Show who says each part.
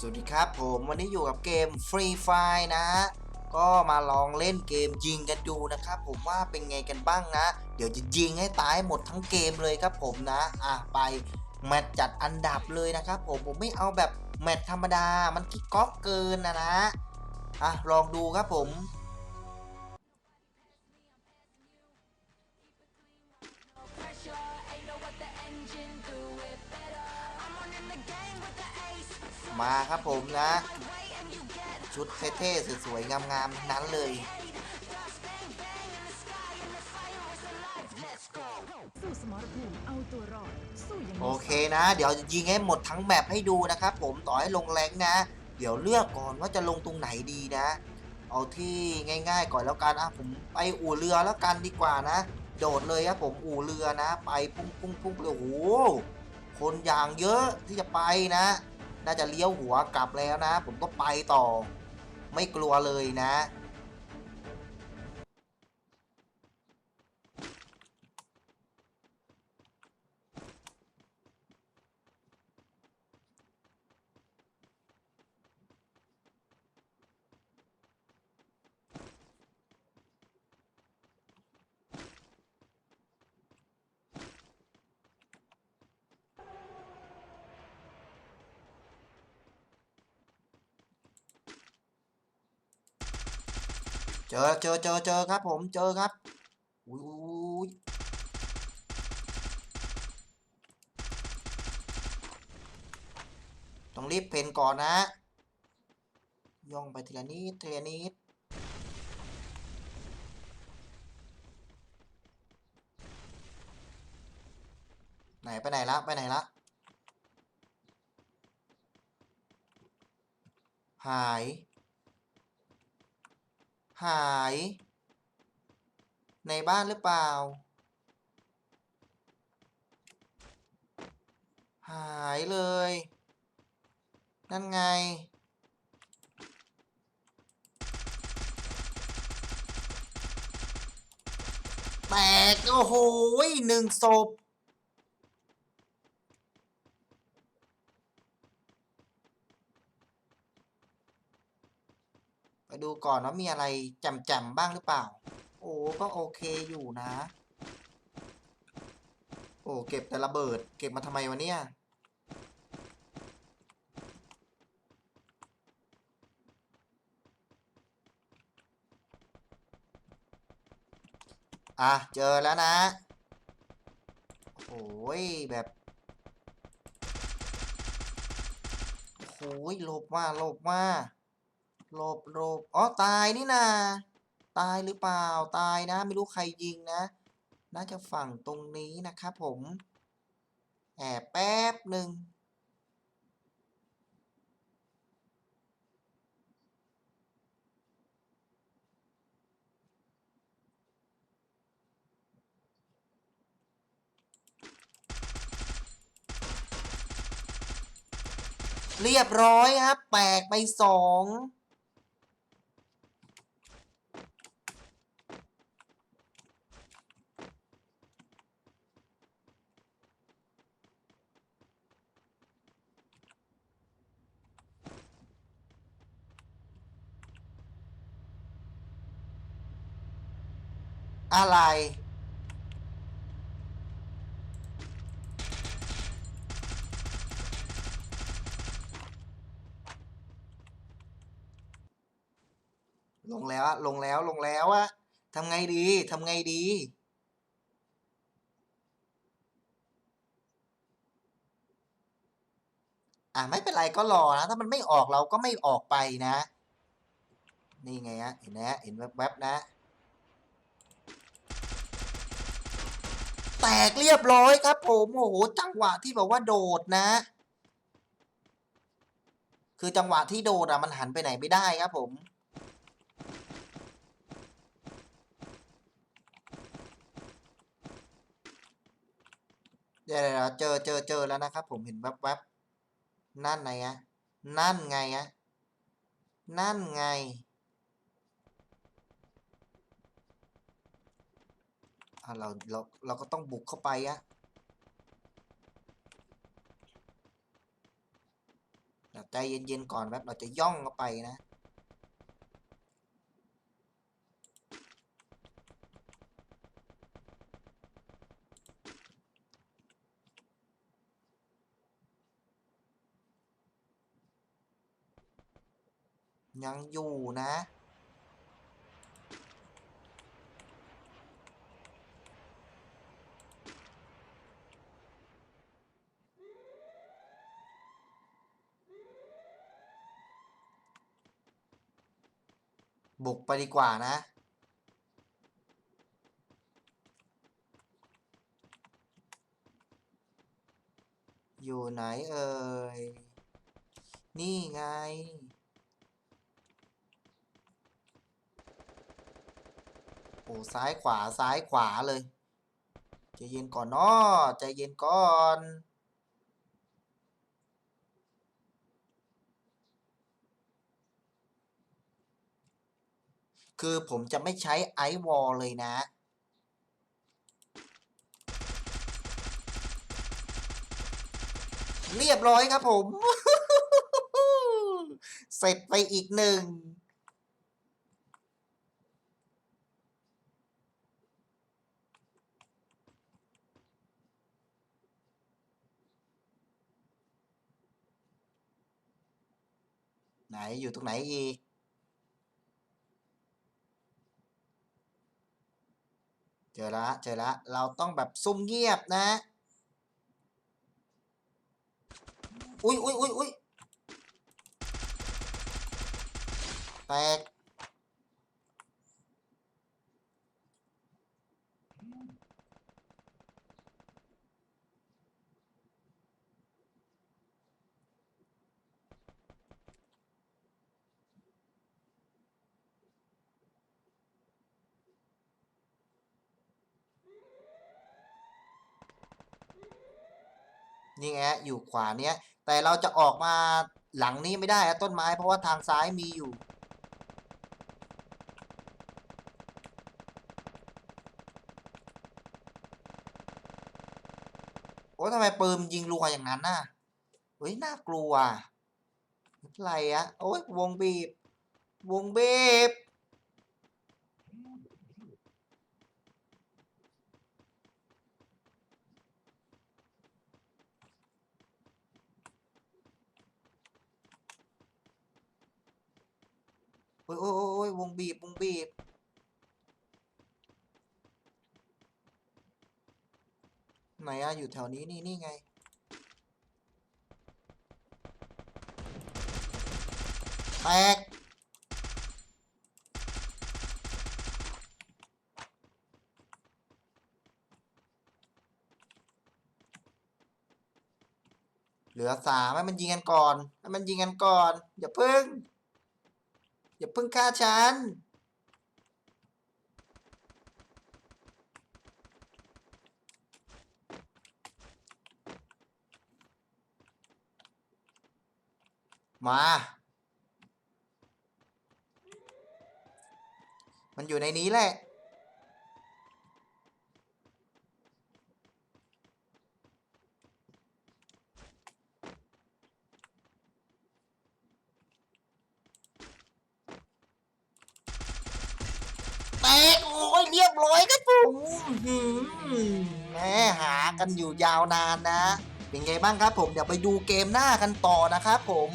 Speaker 1: สวัสดีครับผมวันนี้อยู่กับเกม Free Fire นะ ก็มาลองเล่นเกมยิงกันดูนะครับผมว่าเป็นไงกันบ้างนะ เดี๋ยวจะยิงให้ตายหมดทั้งเกมเลยครับผมนะ อะไปแมตช์จัดอันดับเลยนะครับผมผมไม่เอาแบบแมตช์ธรรมดามันกิ๊กก๊อกเกินนะนะอะลองดูครับผม มาครับผมนะ ชุดเท่ๆสวยๆงามๆนั้นเลยโอเคนะ เดี๋ยวยิงให้หมดทั้งแมปให้ดูนะครับผมต่อให้ลงแรงนะ เดี๋ยวเลือกก่อนว่าจะลงตรงไหนดีนะ เอาที่ง่าย ๆ ก่อนแล้วกันอะผมไปอู่เรือแล้วกันดีกว่านะ โดดเลยครับผมอู่เรือนะ ไปพุ่งพุ่งพุ่งเลยโอ้โหคนอย่างเยอะที่จะไปนะ น่าจะเลี้ยวหัวกลับแล้วนะ ผมก็ไปต่อ ไม่กลัวเลยนะ เจอเจอเจอเจอครับผมเจอครับอุ้ยต้องรีบเพนก่อนนะ ย่องไปทีละนิดทีละนิดไหนไปไหนละไปไหนละหาย หาย ในบ้านหรือเปล่า หายเลย นั่นไง แตกโอ้โหหนึ่งศพ ดูก่อนว่ามีอะไรแจมๆบ้างหรือเปล่า โอ้ก็โอเคอยู่นะ โอ้เก็บแต่ระเบิด เก็บมาทำไมวะเนี่ยอะ เจอแล้วนะโอ้ยแบบโอ้ยหลบว่าหลบว่า หลบหลบอ๋อตายนี่นา ตายหรือเปล่าตายนะ ไม่รู้ใครยิงนะ น่าจะฝั่งตรงนี้นะครับผม แอบแป๊บหนึ่งเรียบร้อยครับ แปลกไปสอง อะไร ลงแล้วอะลงแล้วลงแล้วอะทำไงดีทำไงดีอะไม่เป็นไรก็รอนะ ถ้ามันไม่ออกเราก็ไม่ออกไปนะ นี่ไงฮะเห็นนะเห็นแวบๆนะ แตกเรียบร้อยครับ ผมโอ้โหจังหวะที่แบบว่าโดดนะ คือจังหวะที่โดดอะมันหันไปไหนไม่ได้ครับผมเดี๋ยวเจอเจอเจอแล้วนะครับผมเห็นแวบๆนั่นไงอะนั่นไงอะนั่นไง อะเราเราเราก็ต้องบุกเข้าไปอะใจเย็นๆก่อนแป๊บเราจะย่องเข้าไปนะยังอยู่นะ บุกไปดีกว่านะ อยู่ไหนเอ่ย นี่ไง โอ้ซ้ายขวาซ้ายขวาเลย ใจเย็นก่อนเนาะใจเย็นก่อน คือผมจะไม่ใช้ไอวอลเลยนะ เรียบร้อยครับผม เสร็จไปอีกหนึ่งไหนอยู่ตรงไหนอีก จอละเจอละเราต้องแบบซุ่มเงียบนะ อุ้ยอุ้ยอุ้ยอุ้ยแตก นี่ไงอยู่ขวาเนี้ย แต่เราจะออกมาหลังนี้ไม่ได้อะต้นไม้เพราะว่าทางซ้ายมีอยู่ โอ้ทำไมปืนมันยิงรัวอย่างนั้นน่ะเฮ้ยน่ากลัวอะไรอะโอ้ยวงบีบ วงบีบ โอ้ยโอ้ยโอ้ยวงบีบวงบีบ ไหนอะอยู่แถวนี้นี่นี่ไง แตก เหลือสามให้มันยิงกันก่อน ให้มันยิงกันก่อน อย่าเพึ่ง อย่าพึ่งฆ่าฉัน มา มันอยู่ในนี้แหละ กโอ้ยเรียบร้อยครับผมแหมหากันอยู่ยาวนานนะ เป็นไงบ้างครับผมเดี๋ยวไปดูเกมหน้ากันต่อนะครับผม